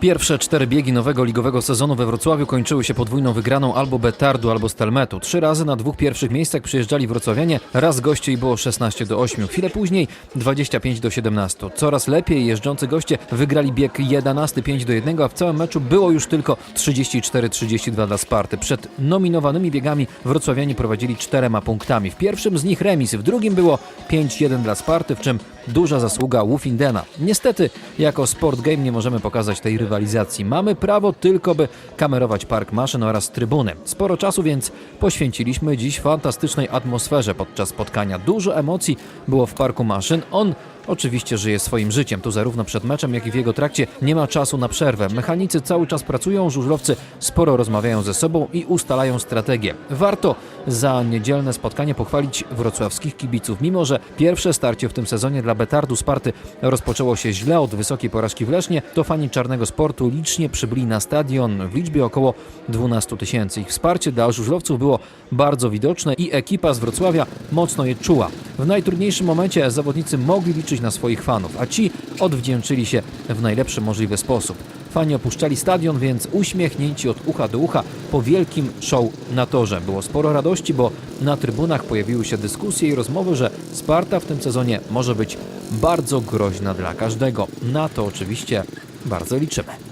Pierwsze cztery biegi nowego ligowego sezonu we Wrocławiu kończyły się podwójną wygraną albo Betardu, albo Stelmetu. Trzy razy na dwóch pierwszych miejscach przyjeżdżali wrocławianie, raz goście i było 16 do 8. Chwilę później 25 do 17. Coraz lepiej jeżdżący goście wygrali bieg 11 5 do 1, a w całym meczu było już tylko 34-32 dla Sparty. Przed nominowanymi biegami wrocławianie prowadzili czterema punktami. W pierwszym z nich remis, w drugim było 5-1 dla Sparty, w czym duża zasługa Wolfindena. Niestety, jako Sport Game nie możemy pokazać tej rywalizacji. Mamy prawo tylko, by kamerować park maszyn oraz trybuny. Sporo czasu więc poświęciliśmy dziś fantastycznej atmosferze podczas spotkania. Dużo emocji było w parku maszyn. On Oczywiście żyje swoim życiem. Tu zarówno przed meczem, jak i w jego trakcie nie ma czasu na przerwę. Mechanicy cały czas pracują, żużlowcy sporo rozmawiają ze sobą i ustalają strategię. Warto za niedzielne spotkanie pochwalić wrocławskich kibiców. Mimo, że pierwsze starcie w tym sezonie dla Betardu Sparty rozpoczęło się źle od wysokiej porażki w Lesznie, to fani czarnego sportu licznie przybyli na stadion w liczbie około 12 tysięcy. Ich wsparcie dla żużlowców było bardzo widoczne i ekipa z Wrocławia mocno je czuła. W najtrudniejszym momencie zawodnicy mogli liczyć na swoich fanów, a ci odwdzięczyli się w najlepszy możliwy sposób. Fani opuszczali stadion, więc uśmiechnięci od ucha do ucha po wielkim show na torze. Było sporo radości, bo na trybunach pojawiły się dyskusje i rozmowy, że Sparta w tym sezonie może być bardzo groźna dla każdego. Na to oczywiście bardzo liczymy.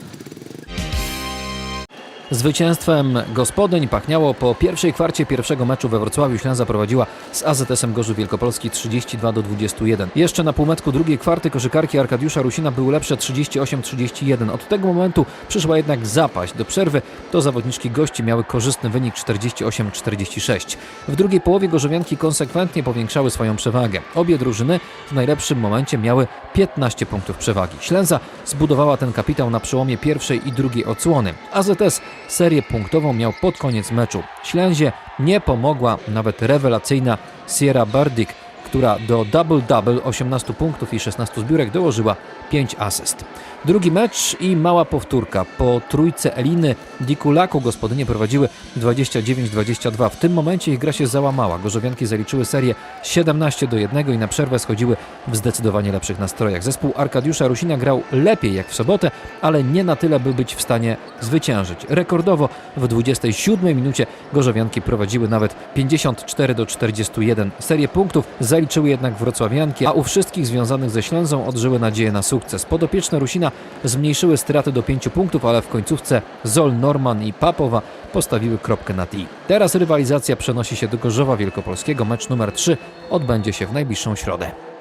Zwycięstwem gospodyń pachniało po pierwszej kwarcie pierwszego meczu we Wrocławiu. Ślęza prowadziła z AZS-em Gorzów Wielkopolski 32 do 21. Jeszcze na półmetku drugiej kwarty koszykarki Arkadiusza Rusina były lepsze 38-31. Od tego momentu przyszła jednak zapaść. Do przerwy to zawodniczki gości miały korzystny wynik 48-46. W drugiej połowie gorzowianki konsekwentnie powiększały swoją przewagę. Obie drużyny w najlepszym momencie miały 15 punktów przewagi. Ślęza zbudowała ten kapitał na przełomie pierwszej i drugiej odsłony. AZS serię punktową miał pod koniec meczu. Ślęzie nie pomogła nawet rewelacyjna Sierra Bardik, która do double-double 18 punktów i 16 zbiórek dołożyła 5 asyst. Drugi mecz i mała powtórka. Po trójce Eliny Dikulaku gospodynie prowadziły 29-22. W tym momencie ich gra się załamała. Gorzowianki zaliczyły serię 17 do 1 i na przerwę schodziły w zdecydowanie lepszych nastrojach. Zespół Arkadiusza Rusina grał lepiej jak w sobotę, ale nie na tyle, by być w stanie zwyciężyć. Rekordowo w 27 minucie Gorzowianki prowadziły nawet 54 do 41. Serię punktów zaliczyły jednak wrocławianki, a u wszystkich związanych ze Ślęzą odżyły nadzieję na sukces. Podopieczne Rusina zmniejszyły straty do 5 punktów, ale w końcówce Zol, Norman i Papowa postawiły kropkę nad i. Teraz rywalizacja przenosi się do Gorzowa Wielkopolskiego. Mecz numer 3 odbędzie się w najbliższą środę.